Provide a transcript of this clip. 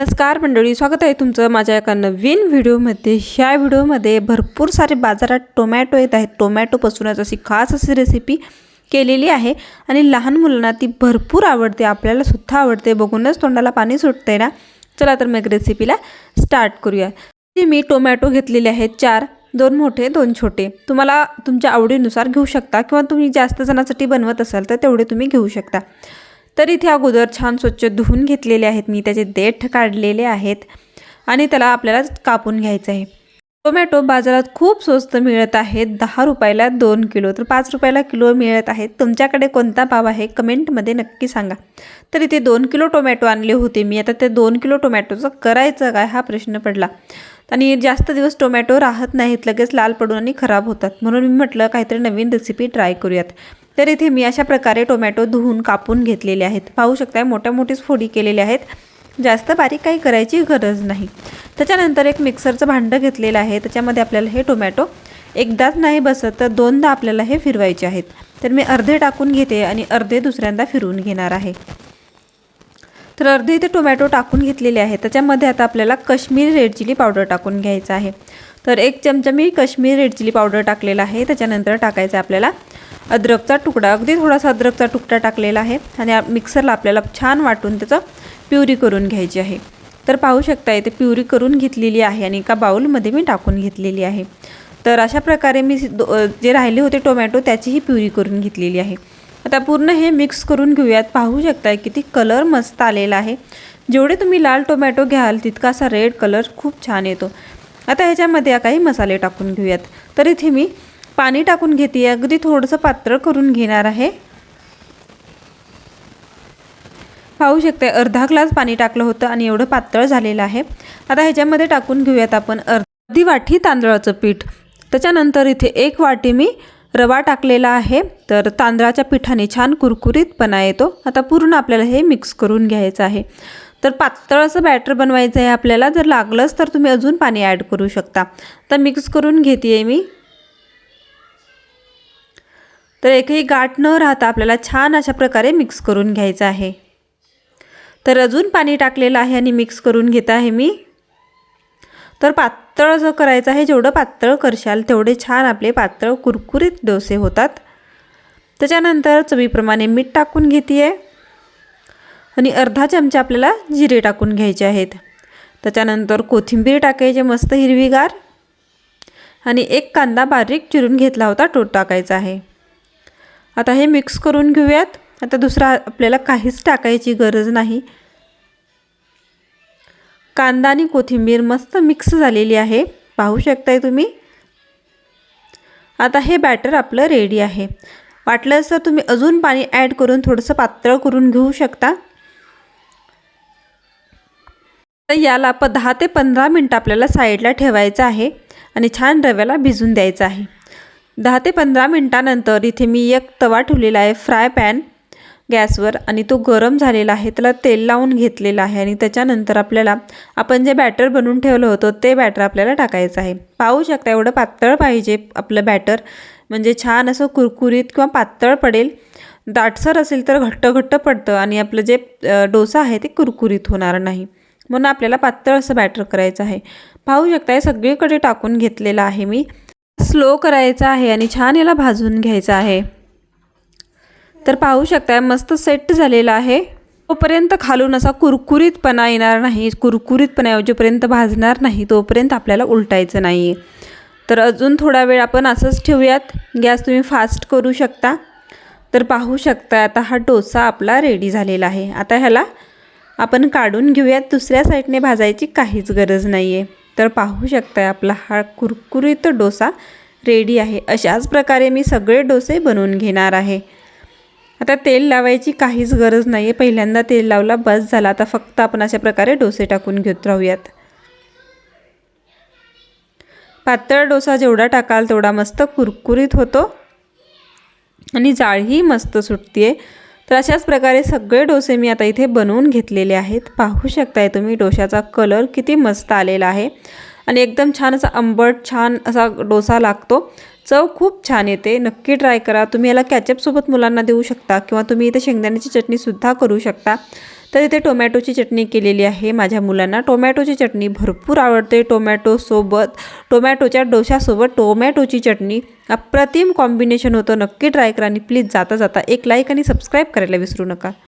नमस्कार मंडळी स्वागत आहे तुमचं माझ्या एका नवीन व्हिडिओमध्ये. ह्या व्हिडिओमध्ये भरपूर सारे बाजारात टोमॅटो येत आहेत. टोमॅटोपासूनच अशी खास अशी रेसिपी केलेली आहे आणि लहान मुलांना ती भरपूर आवडते आपल्याला सुद्धा आवडते. बघूनच तोंडाला पाणी सुटते ना? चला तर मग रेसिपीला स्टार्ट करूया. मी टोमॅटो घेतलेले आहेत चार दोन मोठे दोन छोटे. तुम्हाला तुमच्या आवडीनुसार घेऊ शकता किंवा तुम्ही जास्त जणांसाठी बनवत असाल तर तेवढे तुम्ही घेऊ शकता. तर इथे अगोदर छान स्वच्छ धुवून घेतलेले आहेत. मी त्याचे देठ काढलेले आहेत आणि त्याला आपल्याला कापून घ्यायचं आहे. टोमॅटो बाजारात खूप स्वस्त मिळत आहेत दहा रुपयाला दोन किलो. तर पाच रुपयाला किलो मिळत आहेत तुमच्याकडे कोणता भाव आहे? कमेंटमध्ये नक्की सांगा. तर इथे दोन किलो टोमॅटो आणले होते मी. आता ते दोन किलो टोमॅटोचं करायचं काय? हा प्रश्न पडला. आणि जास्त दिवस टोमॅटो राहत नाहीत. लगेच लाल पडून आणि खराब होतात. म्हणून मी म्हटलं काहीतरी नवीन रेसिपी ट्राय करूयात. तर इथे मी अशा प्रकारे टोमॅटो धुवून कापून घेतलेले आहेत. पाहू शकताय मोठ्या मोठीच फोडी केलेल्या आहेत. जास्त बारीक काही करायची गरज नाही. त्याच्यानंतर एक मिक्सरचं भांडं घेतलेलं आहे. त्याच्यामध्ये आपल्याला हे टोमॅटो एकदाच नाही बसत तर दोनदा आपल्याला हे फिरवायचे आहेत. तर मी अर्धे टाकून घेते आणि अर्धे दुसऱ्यांदा फिरवून घेणार आहे. तर अर्धे इथे टोमॅटो टाकून घेतलेले आहे त्याच्यामध्ये आता आपल्याला कश्मीरी रेड चिली पावडर टाकून घ्यायचं आहे. तर एक चमचा मी कश्मीरी रेड चिली पावडर टाकलेला आहे. त्याच्यानंतर टाकायचं आहे आपल्याला अद्रकचा तुकडा. अगदी थोडासा अद्रकचा तुकडा टाकलेला आहे आणि मिक्सरला आपल्याला छान वाटून त्याचं प्युरी करून घ्यायची आहे. तर पाहू शकता इथे प्युरी करून घेतलेली आहे आणि एका बाऊलमध्ये मी टाकून घेतलेली आहे. तर अशा प्रकारे मी जे राहिले होते टोमॅटो त्याचीही प्युरी करून घेतलेली आहे. आता पूर्ण हे मिक्स करून घेऊयात. पाहू शकताय किती कलर मस्त आलेला आहे. जेवढे तुम्ही लाल टोमॅटो घ्याल तितका असा रेड कलर खूप छान येतो. आता ह्याच्यामध्ये काही मसाले टाकून घेऊयात. तर इथे मी पाणी टाकून घेते अगदी थोडंसं पातळ करून घेणार आहे. पाहू शकते अर्धा ग्लास पाणी टाकलं होतं आणि एवढं पातळ झालेलं आहे. आता ह्याच्यामध्ये टाकून घेऊयात आपण अर्धी वाटी तांदळाचं पीठ. त्याच्यानंतर इथे एक वाटी मी रवा टाकलेला आहे. तर तांदळाच्या पिठाने छान कुरकुरीतपणा येतो. आता पूर्ण आपल्याला हे मिक्स करून घ्यायचं आहे. तर पातळ असं बॅटर बनवायचं आहे आपल्याला. जर लागलंच तर तुम्ही अजून पाणी ॲड करू शकता. तर मिक्स करून घेते आहे मी. तर एकही गाठ न राहता आपल्याला छान अशा प्रकारे मिक्स करून घ्यायचं आहे. तर अजून पाणी टाकलेलं आहे आणि मिक्स करून घेत आहे मी. तर पातळ जो करायचं आहे जेवढं पातळ करशाल तेवढे छान आपले पातळ कुरकुरीत डोसे होतात. त्याच्यानंतर चवीप्रमाणे मीठ टाकून घेते आहे आणि अर्धा चमचा आपल्याला जिरे टाकून घ्यायचे आहेत. त्याच्यानंतर कोथिंबीर टाकायचे मस्त हिरवीगार. आणि एक कांदा बारीक चिरून घेतला होता तो टाकायचा आहे. आता हे मिक्स करून घेऊयात. आता दुसरा आपल्याला काहीच टाकायची गरज नाही. कांदा आणि कोथिंबीर मस्त मिक्स झालेली आहे. पाहू शकताय तुम्ही? आता हे बॅटर आपलं रेडी आहे. वाटलं तर तुम्ही अजून पाणी ॲड करून थोडंसं पातळ करून घेऊ शकता. तर याला प दहा ते पंधरा मिनटं आपल्याला साईडला ठेवायचं आहे आणि छान रव्याला भिजून द्यायचं आहे. दहा ते पंधरा मिनटानंतर इथे मी एक तवा ठेवलेला आहे फ्राय पॅन गॅसवर आणि तो गरम झालेला आहे. त्याला तेल लावून घेतलेला आहे आणि त्याच्यानंतर आपल्याला आपण जे बॅटर बनवून ठेवलं होतं ते बॅटर आपल्याला टाकायचं आहे. पाहू शकता एवढं पातळ पाहिजे आपलं बॅटर म्हणजे छान असं कुरकुरीत किंवा पातळ पडेल. दाटसर असेल तर घट्ट घट्ट पडतं आणि आपलं जे डोसा आहे ते कुरकुरीत होणार नाही. म्हणून आपल्याला पातळ असं बॅटर करायचं आहे. पाहू शकता सगळीकडे टाकून घेतलेलं आहे मी. स्लो करायचा आहे आणि छान याला भाजून घ्यायचं आहे. तर पाहू शकताय मस्त सेट झालेला आहे. तोपर्यंत खालून असा कुरकुरीतपणा येणार नाही. कुरकुरीतपणा जोपर्यंत भाजणार नाही तोपर्यंत आपल्याला उलटायचं नाही. आहे तर अजून थोडा वेळ आपण असंच ठेवूयात. गॅस तुम्ही फास्ट करू शकता. तर पाहू शकता आता हा डोसा आपला रेडी झालेला आहे. आता ह्याला आपण काढून घेऊयात. दुसऱ्या साईडने भाजायची काहीच गरज नाही आहे तर पाहू शकताय आपला हा कुरकुरीत डोसा रेडी आहे. अशाच प्रकारे मी सगळे डोसे बनवून घेणार आहे. आता तेल लावायची काहीच गरज नाही आहे पहिल्यांदा तेल लावला बस झाला. आता फक्त आपण अशा प्रकारे डोसे टाकून घेत राहूयात. पातळ डोसा जेवढा टाकाल तेवढा मस्त कुरकुरीत होतो आणि जाळही मस्त सुटते आहे तर अशाच प्रकारे सगळे डोसे मी आता इथे बनवून घेतलेले आहेत. पाहू शकताय तुम्ही डोशाचा कलर किती मस्त आलेला आहे. आणि एकदम छान असा आंबट छान असा डोसा लागतो. चव खूप छान येते. नक्की ट्राय करा. तुम्ही याला कॅचअपसोबत मुलांना देऊ शकता किंवा तुम्ही इथे शेंगदाण्याची चटणीसुद्धा करू शकता. तर इथे टोमॅटोची चटणी केलेली आहे माझ्या मुलांना. टोमॅटोची चटणी भरपूर आवडते. टोमॅटोसोबत टोमॅटोच्या डोशासोबत टोमॅटोची चटणी. अप्रतिम कॉम्बिनेशन होतं. नक्की ट्राय करा आणि प्लीज जाता जाता एक लाईक आणि सबस्क्राईब करायला विसरू नका.